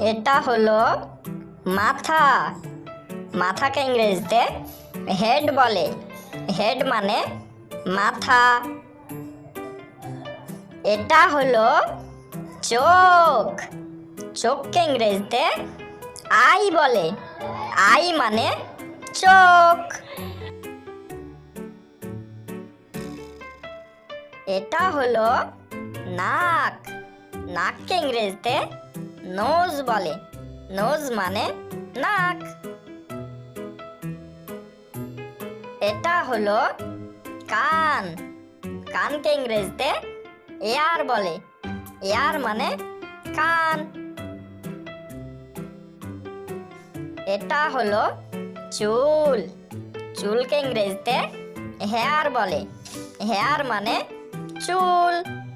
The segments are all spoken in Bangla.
এটা হলো মাথা। মাথাকে ইংরেজিতে হেড বলে। হেড মানে মাথা। এটা হলো চোখ। চোখকে ইংরেজিতে আই বলে। আই মানে চোখ। এটা হলো নাক। নাককে ইংরেজিতে নোজ বলে। নোজ মানে নাক। এটা হলো কান। কানকে ইংরেজিতে এয়ার বলে। এয়ার মানে কান। এটা হলো চুল। চুলকে ইংরেজিতে হেয়ার বলে। হেয়ার মানে চুল।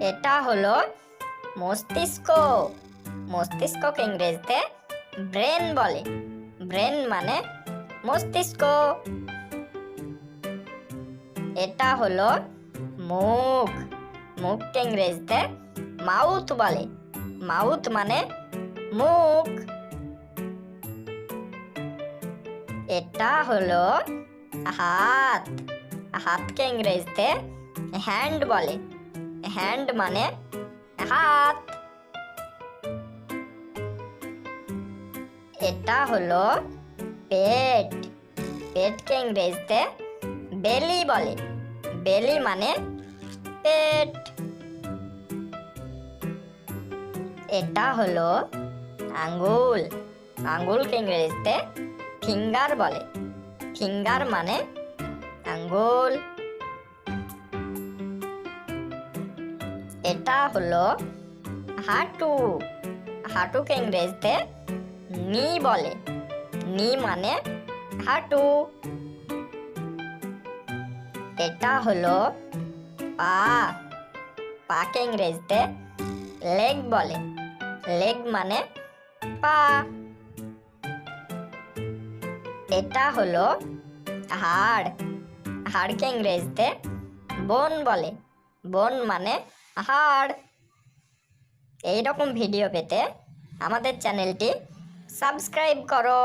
এটা হলো মস্তিষ্ক। মস্তিষ্ককে ইংরেজিতে ব্রেন বলে। ব্রেন মানে মস্তিষ্ক। এটা হলো মুখ। মুখকে ইংরেজিতে মাউথ বলে। মাউথ মানে মুখ। এটা হলো হাত। হাতকে ইংরেজিতে হ্যান্ড বলে। হ্যান্ড মানে হাত। এটা হলো পেট। পেটকে ইংরেজিতে বেলি বলে। বেলি মানে পেট। এটা হলো আঙ্গুল। আঙ্গুলকে ইংরেজিতে ফিঙ্গার বলে। ফিঙ্গার মানে আঙ্গুল। এটা হলো হাঁটু। হাঁটুকে ইংরেজিতে নি বলে। নি মানে হাঁটু। এটা হলো পা। পাকে ইংরেজিতে লেগ বলে। লেগ মানে পা। এটা হলো হাড়। হাড়কে ইংরেজিতে বোন বলে। বোন মানে হাড় এইরকম ভিডিও পেতে আমাদের চ্যানেলটি সাবস্ক্রাইব করো।